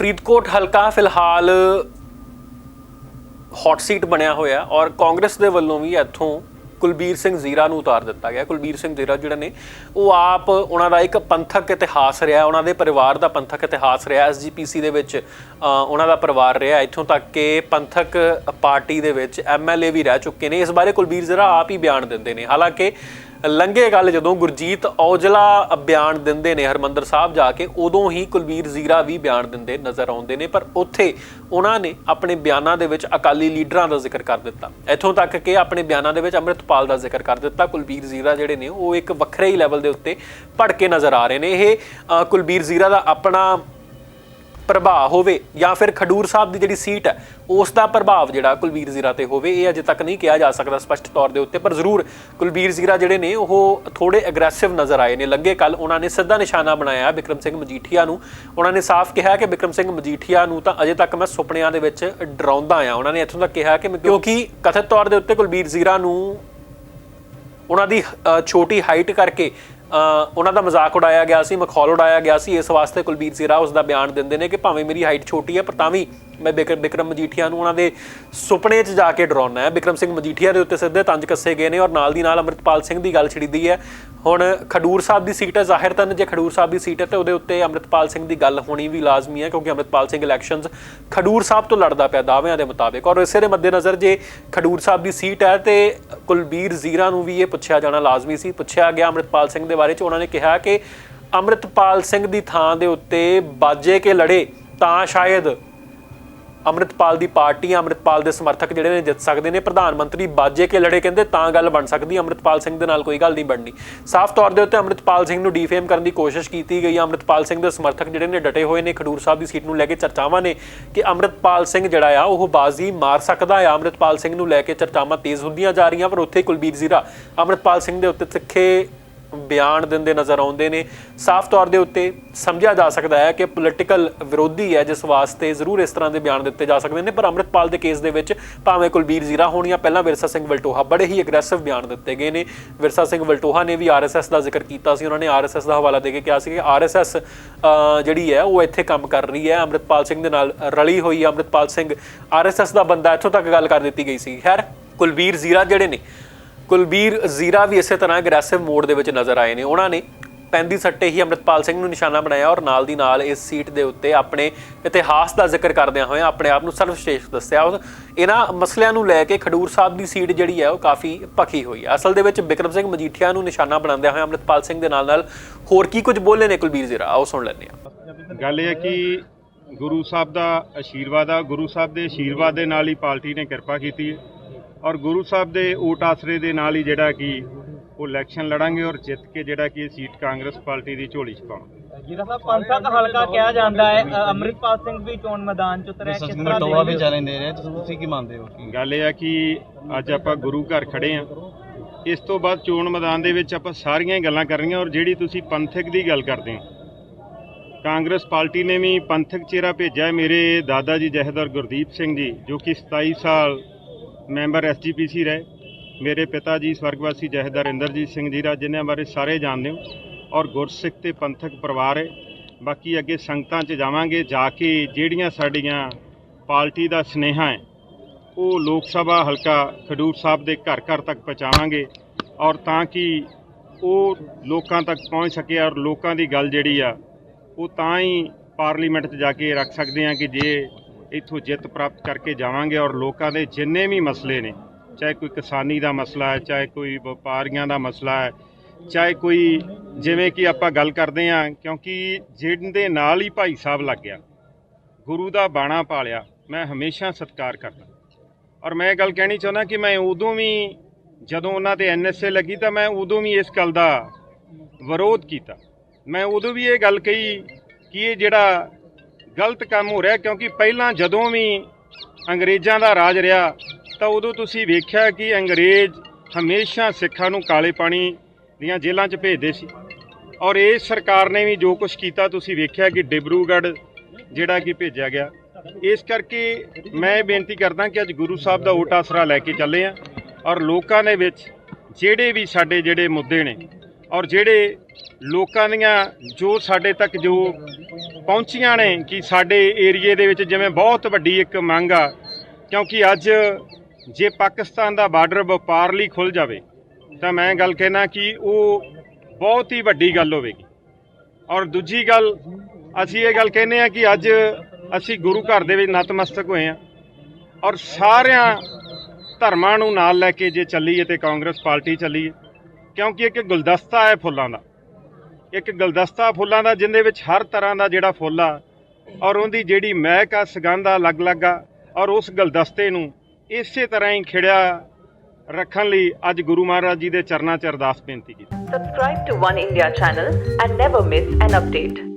ਫਰੀਦਕੋਟ ਹਲਕਾ ਫਿਲਹਾਲ hot seat ਬਣਿਆ ਹੋਇਆ ਔਰ ਕਾਂਗਰਸ ਦੇ ਵੱਲੋਂ ਵੀ ਇੱਥੋਂ ਕੁਲਬੀਰ ਸਿੰਘ ਜ਼ੀਰਾ ਨੂੰ ਉਤਾਰ ਦਿੱਤਾ ਗਿਆ। ਕੁਲਬੀਰ ਸਿੰਘ ਜ਼ੀਰਾ ਜਿਹੜਾ ਨੇ, ਉਹ ਆਪ ਉਹਨਾਂ ਦਾ ਇੱਕ ਪੰਥਕ ਇਤਿਹਾਸ ਰਿਹਾ, ਉਹਨਾਂ ਦੇ ਪਰਿਵਾਰ ਦਾ ਪੰਥਕ ਇਤਿਹਾਸ ਰਿਹਾ ਐਸਜੀਪੀਸੀ ਦੇ ਵਿੱਚ ਉਹਨਾਂ ਦਾ ਪਰਿਵਾਰ ਰਿਹਾ। ਇੱਥੋਂ ਤੱਕ ਕਿ ਪੰਥਕ ਪਾਰਟੀ ਦੇ ਵਿੱਚ ਐਮਐਲਏ ਵੀ ਰਹਿ ਚੁੱਕੇ ਨੇ। ਇਸ ਬਾਰੇ ਕੁਲਬੀਰ ਜ਼ੀਰਾ ਆਪ ਹੀ ਬਿਆਨ ਦਿੰਦੇ ਨੇ। ਹਾਲਾਂਕਿ ਲੰਘੇ ਗੱਲ ਜਦੋਂ ਗੁਰਜੀਤ ਔਜਲਾ ਬਿਆਨ ਦਿੰਦੇ ਨੇ, ਹਰਮੰਦਰ ਸਾਹਿਬ ਜਾ ਕੇ, ਉਦੋਂ ਹੀ ਕੁਲਬੀਰ ਜ਼ੀਰਾ ਵੀ ਬਿਆਨ ਦਿੰਦੇ ਨਜ਼ਰ ਆਉਂਦੇ ਨੇ, ਪਰ ਉੱਥੇ ਉਹਨਾਂ ਨੇ ਆਪਣੇ ਬਿਆਨਾਂ ਦੇ ਵਿੱਚ ਅਕਾਲੀ ਲੀਡਰਾਂ ਦਾ ਜ਼ਿਕਰ ਕਰ ਦਿੱਤਾ। ਇੱਥੋਂ ਤੱਕ ਕਿ ਆਪਣੇ ਬਿਆਨਾਂ ਦੇ ਵਿੱਚ ਅੰਮ੍ਰਿਤਪਾਲ ਦਾ ਜ਼ਿਕਰ ਕਰ ਦਿੱਤਾ। ਕੁਲਬੀਰ ਜ਼ੀਰਾ ਜਿਹੜੇ ਨੇ, ਉਹ ਇੱਕ ਵੱਖਰੇ ਹੀ ਲੈਵਲ ਦੇ ਉੱਤੇ ਭੜਕੇ ਨਜ਼ਰ ਆ ਰਹੇ ਨੇ। ਇਹ ਕੁਲਬੀਰ ਜ਼ੀਰਾ ਦਾ ਆਪਣਾ ਪ੍ਰਭਾਵ ਹੋਵੇ ਜਾਂ ਫਿਰ ਖਡੂਰ ਸਾਹਿਬ ਦੀ ਜਿਹੜੀ ਸੀਟ ਹੈ, ਉਸ ਦਾ ਪ੍ਰਭਾਵ ਜਿਹੜਾ ਕੁਲਬੀਰ ਜ਼ੀਰਾ ਤੇ ਹੋਵੇ, ਇਹ ਅਜੇ ਤੱਕ ਨਹੀਂ ਕਿਹਾ ਜਾ ਸਕਦਾ ਸਪਸ਼ਟ ਤੌਰ ਦੇ ਉੱਤੇ, ਪਰ ਜ਼ਰੂਰ ਕੁਲਬੀਰ ਜ਼ੀਰਾ ਜਿਹੜੇ ਨੇ, ਉਹ ਥੋੜੇ ਐਗਰੈਸਿਵ ਨਜ਼ਰ ਆਏ ਨੇ। ਲੱਗੇ ਕੱਲ ਉਹਨਾਂ ਨੇ ਸਿੱਧਾ ਨਿਸ਼ਾਨਾ ਬਣਾਇਆ ਬਿਕਰਮ ਸਿੰਘ ਮਜੀਠੀਆ ਨੂੰ। ਉਹਨਾਂ ਨੇ ਸਾਫ਼ ਕਿਹਾ ਕਿ ਬਿਕਰਮ ਸਿੰਘ ਮਜੀਠੀਆ ਨੂੰ ਤਾਂ ਅਜੇ ਤੱਕ ਮੈਂ ਸੁਪਨਿਆਂ ਦੇ ਵਿੱਚ ਡਰਾਉਂਦਾ ਆ ਉਹਨਾਂ ਨੇ ਇੱਥੋਂ ਤੱਕ ਕਿਹਾ ਕਿ ਕਿਉਂਕਿ ਕਥਿਤ ਤੌਰ ਦੇ ਉੱਤੇ ਕੁਲਬੀਰ ਜ਼ੀਰਾ ਨੂੰ ਉਹਨਾਂ ਦੀ ਛੋਟੀ ਹਾਈਟ ਕਰਕੇ ਉਹਨਾਂ ਦਾ ਮਜ਼ਾਕ ਉਡਾਇਆ ਗਿਆ ਸੀ, ਮਖੌਲ ਉਡਾਇਆ ਗਿਆ ਸੀ। ਇਸ ਵਾਸਤੇ ਕੁਲਬੀਰ ਜ਼ੀਰਾ ਉਸ ਦਾ ਬਿਆਨ ਦਿੰਦੇ ਨੇ ਕਿ ਭਾਵੇਂ ਮੇਰੀ ਹਾਈਟ ਛੋਟੀ ਹੈ, ਪਰ ਤਾਂ ਵੀ ਮੈਂ ਬਿਕਰ- ਬਿਕਰਮ ਮਜੀਠੀਆ ਨੂੰ ਉਹਨਾਂ ਦੇ ਸੁਪਨੇ 'ਚ ਜਾ ਕੇ ਡਰਾਉਣਾ ਹੈ। ਬਿਕਰਮ ਸਿੰਘ ਮਜੀਠੀਆ ਦੇ ਉੱਤੇ ਸਿੱਧੇ ਤੰਜ ਕੱਸੇ ਗਏ ਨੇ ਔਰ ਨਾਲ ਦੀ ਨਾਲ ਅੰਮ੍ਰਿਤਪਾਲ ਸਿੰਘ ਦੀ ਗੱਲ ਛਿੜੀਦੀ ਹੈ। ਹੁਣ ਖਡੂਰ ਸਾਹਿਬ ਦੀ ਸੀਟ ਹੈ, ਜ਼ਾਹਿਰ ਤਨ ਜੇ ਖਡੂਰ ਸਾਹਿਬ ਦੀ ਸੀਟ ਹੈ, ਤੇ ਉਹਦੇ ਉੱਤੇ ਅੰਮ੍ਰਿਤਪਾਲ ਸਿੰਘ ਦੀ ਗੱਲ ਹੋਣੀ ਵੀ ਲਾਜ਼ਮੀ ਹੈ, ਕਿਉਂਕਿ ਅੰਮ੍ਰਿਤਪਾਲ ਸਿੰਘ ਇਲੈਕਸ਼ਨਸ ਖਡੂਰ ਸਾਹਿਬ ਤੋਂ ਲੜਦਾ ਪਿਆ, ਦਾਅਵਿਆਂ ਦੇ ਮੁਤਾਬਿਕ। ਔਰ ਇਸੇ ਦੇ ਮੱਦੇਨਜ਼ਰ ਜੇ ਖਡੂਰ ਸਾਹਿਬ ਦੀ ਸੀਟ ਹੈ, ਤੇ ਕੁਲਬੀਰ ਜ਼ੀਰਾ ਨੂੰ ਵੀ ਇਹ ਪੁੱਛਿਆ ਜਾਣਾ ਲਾਜ਼ਮੀ ਸੀ। ਪੁੱਛਿਆ ਗਿਆ ਅੰਮ੍ਰਿਤਪਾਲ ਸਿੰਘ ਦੇ ਬਾਰੇ ਚ, ਉਹਨਾਂ ਨੇ ਕਿਹਾ ਕਿ ਅੰਮ੍ਰਿਤਪਾਲ ਸਿੰਘ ਦੀ ਥਾਂ ਦੇ ਉੱਤੇ ਬਾਜੇ ਕੇ ਲੜੇ ਤਾਂ ਸ਼ਾਇਦ ਅੰਮ੍ਰਿਤਪਾਲ ਦੀ ਪਾਰਟੀ ਅੰਮ੍ਰਿਤਪਾਲ ਦੇ ਸਮਰਥਕ ਜਿਹੜੇ ਨੇ ਜਿੱਤ ਸਕਦੇ ਨੇ। ਪ੍ਰਧਾਨ ਮੰਤਰੀ ਬਾਜੇ ਕੇ ਲੜੇ ਕਹਿੰਦੇ ਤਾਂ ਗੱਲ ਬਣ ਸਕਦੀ ਹੈ, ਅੰਮ੍ਰਿਤਪਾਲ ਸਿੰਘ ਦੇ ਨਾਲ ਕੋਈ ਗੱਲ ਨਹੀਂ ਬਣਨੀ। ਸਾਫ਼ ਤੌਰ ਦੇ ਉੱਤੇ ਅੰਮ੍ਰਿਤਪਾਲ ਸਿੰਘ ਨੂੰ ਡੀਫੇਮ ਕਰਨ ਦੀ ਕੋਸ਼ਿਸ਼ ਕੀਤੀ ਗਈ ਹੈ ਅੰਮ੍ਰਿਤਪਾਲ ਸਿੰਘ ਦੇ ਸਮਰਥਕ ਜਿਹੜੇ ਨੇ ਡਟੇ ਹੋਏ ਨੇ। ਖਡੂਰ ਸਾਹਿਬ ਦੀ ਸੀਟ ਨੂੰ ਲੈ ਕੇ ਚਰਚਾਵਾਂ ਨੇ ਕਿ ਅੰਮ੍ਰਿਤਪਾਲ ਸਿੰਘ ਜਿਹੜਾ ਆ ਉਹ ਬਾਜ਼ੀ ਮਾਰ ਸਕਦਾ ਆ। ਅੰਮ੍ਰਿਤਪਾਲ ਸਿੰਘ ਨੂੰ ਲੈ ਕੇ ਚਰਚਾਵਾਂ ਤੇਜ਼ ਹੁੰਦੀਆਂ ਜਾ ਰਹੀਆਂ ਪਰ ਉੱਥੇ ਕੁਲਬੀਰ ਜ਼ੀਰਾ ਅੰਮ੍ਰਿਤਪਾਲ ਸਿੰਘ ਦੇ ਉੱਤੇ ਤਿੱਖੇ ਬਿਆਨ ਦਿੰਦੇ ਨਜ਼ਰ ਆਉਂਦੇ ਨੇ। ਸਾਫ਼ ਤੌਰ ਦੇ ਉੱਤੇ ਸਮਝਿਆ ਜਾ ਸਕਦਾ ਹੈ ਕਿ ਪੋਲੀਟੀਕਲ ਵਿਰੋਧੀ ਹੈ, ਜਿਸ ਵਾਸਤੇ ਜ਼ਰੂਰ ਇਸ ਤਰ੍ਹਾਂ ਦੇ ਬਿਆਨ ਦਿੱਤੇ ਜਾ ਸਕਦੇ ਨੇ। ਪਰ ਅੰਮ੍ਰਿਤਪਾਲ ਦੇ ਕੇਸ ਦੇ ਵਿੱਚ ਭਾਵੇਂ ਕੁਲਬੀਰ ਜ਼ੀਰਾ ਹੋਣ ਜਾਂ ਪਹਿਲਾਂ ਵਿਰਸਾ ਸਿੰਘ ਵਲਟੋਹਾ ਬੜੇ ਹੀ ਐਗਰੈਸਿਵ ਬਿਆਨ ਦਿੱਤੇ ਗਏ ਨੇ। ਵਿਰਸਾ ਸਿੰਘ ਵਲਟੋਹਾ ਨੇ ਵੀ ਆਰਐਸਐਸ ਦਾ ਜ਼ਿਕਰ ਕੀਤਾ ਸੀ। ਉਹਨਾਂ ਨੇ ਆਰਐਸਐਸ ਦਾ ਹਵਾਲਾ ਦੇ ਕੇ ਕਿਹਾ ਸੀ ਕਿ ਆਰਐਸਐਸ ਜਿਹੜੀ ਹੈ, ਉਹ ਇੱਥੇ ਕੰਮ ਕਰ ਰਹੀ ਹੈ। ਅੰਮ੍ਰਿਤਪਾਲ ਸਿੰਘ ਦੇ ਨਾਲ ਰਲੀ ਹੋਈ ਹੈ ਅੰਮ੍ਰਿਤਪਾਲ ਸਿੰਘ ਆਰਐਸਐਸ ਦਾ ਬੰਦਾ ਇੱਥੋਂ ਤੱਕ ਗੱਲ ਕਰ ਦਿੱਤੀ ਗਈ ਸੀ। ਖੈਰ, ਕੁਲਬੀਰ ਜ਼ੀਰਾ ਜਿਹੜੇ ਨੇ ਕੁਲਬੀਰ ਜ਼ੀਰਾ ਵੀ ਇਸੇ ਤਰ੍ਹਾਂ ਅਗਰੈਸਿਵ ਮੋਡ ਦੇ ਵਿੱਚ ਨਜ਼ਰ ਆਏ ਨੇ। ਉਹਨਾਂ ਨੇ ਪੈਂਦੀ ਸੱਟੇ ਹੀ ਅੰਮ੍ਰਿਤਪਾਲ ਸਿੰਘ ਨੂੰ ਨਿਸ਼ਾਨਾ ਬਣਾਇਆ ਔਰ ਨਾਲ ਦੀ ਨਾਲ ਇਸ ਸੀਟ ਦੇ ਉੱਤੇ ਆਪਣੇ ਇਤਿਹਾਸ ਦਾ ਜ਼ਿਕਰ ਕਰਦਿਆਂ ਹੋਇਆਂ ਆਪਣੇ ਆਪ ਨੂੰ ਸਰਵਸ਼੍ਰੇਸ਼ਟ ਦੱਸਿਆ। ਔਰ ਇਹਨਾਂ ਮਸਲਿਆਂ ਨੂੰ ਲੈ ਕੇ ਖਡੂਰ ਸਾਹਿਬ ਦੀ ਸੀਟ ਜਿਹੜੀ ਹੈ ਉਹ ਕਾਫੀ ਭਖੀ ਹੋਈ ਹੈ। ਅਸਲ ਦੇ ਵਿੱਚ ਬਿਕਰਮ ਸਿੰਘ ਮਜੀਠੀਆ ਨੂੰ ਨਿਸ਼ਾਨਾ ਬਣਾਉਂਦਿਆਂ ਹੋਇਆਂ ਅੰਮ੍ਰਿਤਪਾਲ ਸਿੰਘ ਦੇ ਨਾਲ ਨਾਲ ਹੋਰ ਕੀ ਕੁਝ ਬੋਲੇ ਨੇ ਕੁਲਬੀਰ ਜ਼ੀਰਾ? ਆਓ ਸੁਣ ਲੈਂਦੇ ਹਾਂ। ਗੱਲ ਇਹ ਹੈ ਕਿ ਗੁਰੂ ਸਾਹਿਬ ਦਾ ਆਸ਼ੀਰਵਾਦ ਆ। ਗੁਰੂ ਸਾਹਿਬ ਦੇ ਆਸ਼ੀਰਵਾਦ ਦੇ ਨਾਲ ਹੀ ਪਾਰਟੀ ਨੇ ਕਿਰਪਾ ਕੀਤੀ ਹੈ। ਔਰ ਗੁਰੂ ਸਾਹਿਬ ਦੇ ਓਟ ਆਸਰੇ ਦੇ ਨਾਲ ਹੀ ਜਿਹੜਾ ਕਿ ਉਹ ਇਲੈਕਸ਼ਨ ਲੜਾਂਗੇ ਔਰ ਜਿੱਤ ਕੇ ਜਿਹੜਾ ਕਿ ਇਹ ਸੀਟ ਕਾਂਗਰਸ ਪਾਰਟੀ ਦੀ ਝੋਲੀ 'ਚ ਪਾਵਾਂਗੇ ਜਿਹੜਾ ਸਾਹਿਬ ਪੰਥਕ ਹਲਕਾ ਕਿਹਾ ਜਾਂਦਾ ਹੈ ਅ, ਅੰਮ੍ਰਿਤਪਾਲ ਸਿੰਘ ਵੀ ਚੋਣ ਮੈਦਾਨ ਚ ਉਤਰਿਆ ਕਿਸ ਤਰ੍ਹਾਂ ਟੋਆ ਵੀ ਦੇ ਚੈਲੰਜ ਦੇ ਰਹੇ ਤੁਸੀਂ ਤੁਸੀਂ ਕੀ ਮੰਨਦੇ ਹੋ? ਕੀ? ਗੱਲ ਇਹ ਆ ਕਿ ਅੱਜ ਆਪਾਂ ਗੁਰੂ ਘਰ ਖੜੇ ਆ ਇਸ ਤੋਂ ਬਾਅਦ ਚੋਣ ਮੈਦਾਨ ਦੇ ਵਿੱਚ ਆਪਾਂ ਸਾਰੀਆਂ ਹੀ ਗੱਲਾਂ ਕਰਨੀਆਂ ਔਰ ਜਿਹੜੀ ਤੁਸੀਂ ਪੰਥਕ ਦੀ ਗੱਲ ਕਰਦੇ ਹੋ। ਕਾਂਗਰਸ ਪਾਰਟੀ ਨੇ ਵੀ ਪੰਥਕ ਚਿਹਰਾ ਭੇਜਿਆ ਹੈ। ਮੇਰੇ ਦਾਦਾ ਜੀ ਜਹਦਰ ਗੁਰਦੀਪ ਸਿੰਘ ਜੀ ਜੋ ਕਿ 27 ਸਾਲ ਮੈਂਬਰ ਐਸਜੀਪੀਸੀ ਰਹੇ। ਮੇਰੇ ਪਿਤਾ ਜੀ ਸਵਰਗਵਾਸੀ ਜਹਦਰ ਇੰਦਰਜੀਤ ਸਿੰਘ ਜੀ ਦਾ, ਜਿਨ੍ਹਾਂ ਬਾਰੇ ਸਾਰੇ ਜਾਣਦੇ ਹੋ। ਔਰ ਗੁਰਸਿੱਖ ਤੇ ਪੰਥਕ ਪਰਿਵਾਰ ਹੈ। ਬਾਕੀ ਅੱਗੇ ਸੰਗਤਾਂ 'ਚ ਜਾਵਾਂਗੇ, ਜਾ ਕੇ ਜਿਹੜੀਆਂ ਸਾਡੀਆਂ ਪਾਰਟੀ ਦਾ ਸੁਨੇਹਾ ਹੈ, ਉਹ ਲੋਕ ਸਭਾ ਹਲਕਾ ਖਡੂਰ ਸਾਹਿਬ ਦੇ ਘਰ ਘਰ ਤੱਕ ਪਹੁੰਚਾਵਾਂਗੇ। ਔਰ ਤਾਂ ਕਿ ਉਹ ਲੋਕਾਂ ਤੱਕ ਪਹੁੰਚ ਸਕੇ ਔਰ ਲੋਕਾਂ ਦੀ ਗੱਲ ਜਿਹੜੀ ਆ, ਉਹ ਤਾਂ ਹੀ ਪਾਰਲੀਮੈਂਟ 'ਚ ਜਾ ਕੇ ਰੱਖ ਸਕਦੇ ਆ ਕਿ ਜੇ ਇੱਥੋਂ ਜਿੱਤ ਪ੍ਰਾਪਤ ਕਰਕੇ ਜਾਵਾਂਗੇ ਔਰ ਲੋਕਾਂ ਦੇ ਜਿੰਨੇ ਵੀ ਮਸਲੇ ਨੇ, ਚਾਹੇ ਕੋਈ ਕਿਸਾਨੀ ਦਾ ਮਸਲਾ ਹੈ, ਚਾਹੇ ਕੋਈ ਵਪਾਰੀਆਂ ਦਾ ਮਸਲਾ ਹੈ, ਚਾਹੇ ਕੋਈ ਜਿਵੇਂ ਕਿ ਆਪਾਂ ਗੱਲ ਕਰਦੇ ਹਾਂ, ਕਿਉਂਕਿ ਜਿਹਦੇ ਨਾਲ ਹੀ ਭਾਈ ਸਾਹਿਬ ਲੱਗ ਗਿਆ, ਗੁਰੂ ਦਾ ਬਾਣਾ ਪਾਲਿਆ, ਮੈਂ ਹਮੇਸ਼ਾ ਸਤਿਕਾਰ ਕਰਦਾ। ਔਰ ਮੈਂ ਇਹ ਗੱਲ ਕਹਿਣੀ ਚਾਹੁੰਦਾ ਕਿ ਮੈਂ ਉਦੋਂ ਵੀ ਜਦੋਂ ਉਹਨਾਂ ਤੇ ਐਨਐਸਏ ਲੱਗੀ ਤਾਂ ਮੈਂ ਉਦੋਂ ਵੀ ਇਸ ਗੱਲ ਦਾ ਵਿਰੋਧ ਕੀਤਾ। ਮੈਂ ਉਦੋਂ ਵੀ ਇਹ ਗੱਲ ਕਹੀ ਕਿ ਇਹ ਜਿਹੜਾ ਗਲਤ ਕੰਮ ਹੋ ਰਿਹਾ ਕਿਉਂਕਿ ਪਹਿਲਾਂ ਜਦੋਂ ਵੀ ਅੰਗਰੇਜ਼ਾਂ ਦਾ ਰਾਜ ਰਿਹਾ, ਤਾਂ ਉਦੋਂ ਤੁਸੀਂ ਵੇਖਿਆ ਕਿ ਅੰਗਰੇਜ਼ ਹਮੇਸ਼ਾ ਸਿੱਖਾਂ ਨੂੰ ਕਾਲੇ ਪਾਣੀ ਦੀਆਂ ਜੇਲ੍ਹਾਂ 'ਚ ਭੇਜਦੇ ਸੀ। ਔਰ ਇਸ ਸਰਕਾਰ ਨੇ ਵੀ ਜੋ ਕੁਝ ਕੀਤਾ, ਤੁਸੀਂ ਵੇਖਿਆ ਕਿ ਡਿਬਰੂਗੜ੍ਹ ਜਿਹੜਾ ਕਿ ਭੇਜਿਆ ਗਿਆ। ਇਸ ਕਰਕੇ ਮੈਂ ਇਹ ਬੇਨਤੀ ਕਰਦਾ ਕਿ ਅੱਜ ਗੁਰੂ ਸਾਹਿਬ ਦਾ ਓਟ ਆਸਰਾ ਲੈ ਕੇ ਚੱਲੇ ਆ ਔਰ ਲੋਕਾਂ ਦੇ ਵਿੱਚ ਜਿਹੜੇ ਵੀ ਸਾਡੇ ਜਿਹੜੇ ਮੁੱਦੇ ਨੇ ਔਰ ਜਿਹੜੇ ਲੋਕਾਂ ਦੀਆਂ ਜੋ ਸਾਡੇ ਤੱਕ ਜੋ ਪਹੁੰਚੀਆਂ ਨੇ ਕਿ ਸਾਡੇ ਏਰੀਏ ਦੇ ਵਿੱਚ ਜਿਵੇਂ ਬਹੁਤ ਵੱਡੀ ਇੱਕ ਮੰਗ ਆ, ਕਿਉਂਕਿ ਅੱਜ ਜੇ ਪਾਕਿਸਤਾਨ ਦਾ ਬਾਰਡਰ ਵਪਾਰ ਲਈ ਖੁੱਲ ਜਾਵੇ, ਤਾਂ ਮੈਂ ਗੱਲ ਕਹਿਣਾ ਕਿ ਉਹ ਬਹੁਤ ਹੀ ਵੱਡੀ ਗੱਲ ਹੋਵੇਗੀ। ਔਰ ਦੂਜੀ ਗੱਲ, ਅਸੀਂ ਇਹ ਗੱਲ ਕਹਿੰਦੇ ਆ ਕਿ ਅੱਜ ਅਸੀਂ ਗੁਰੂ ਘਰ ਦੇ ਵਿੱਚ ਨਤਮਸਤਕ ਹੋਏ ਆ ਔਰ ਸਾਰਿਆਂ ਧਰਮਾਂ ਨੂੰ ਨਾਲ ਲੈ ਕੇ ਜੇ ਚੱਲੀਏ ਤੇ ਕਾਂਗਰਸ ਪਾਰਟੀ ਚੱਲੀਏ, ਕਿਉਂਕਿ ਇੱਕ ਗੁਲਦਸਤਾ ਹੈ ਫੁੱਲਾਂ ਦਾ। ਇੱਕ ਗੁਲਦਸਤਾ ਫੁੱਲਾਂ ਦਾ, ਜਿੰਦੇ ਵਿੱਚ ਹਰ ਤਰ੍ਹਾਂ ਦਾ ਜਿਹੜਾ ਫੁੱਲ ਆ, ਔਰ ਉਹਦੀ ਜਿਹੜੀ ਮਹਿਕ ਆ, ਸੁਗੰਧ ਆ, ਅਲੱਗ-ਅਲੱਗ ਆ, ਔਰ ਉਸ ਗੁਲਦਸਤੇ ਨੂੰ ਇਸੇ ਤਰ੍ਹਾਂ ਹੀ ਖਿੜਿਆ ਰੱਖਣ ਲਈ ਅੱਜ ਗੁਰੂ ਮਹਾਰਾਜ ਜੀ ਦੇ ਚਰਨਾਂ 'ਚ ਅਰਦਾਸ ਬੇਨਤੀ ਕੀਤੀ Subscribe to One India channel and never miss an update.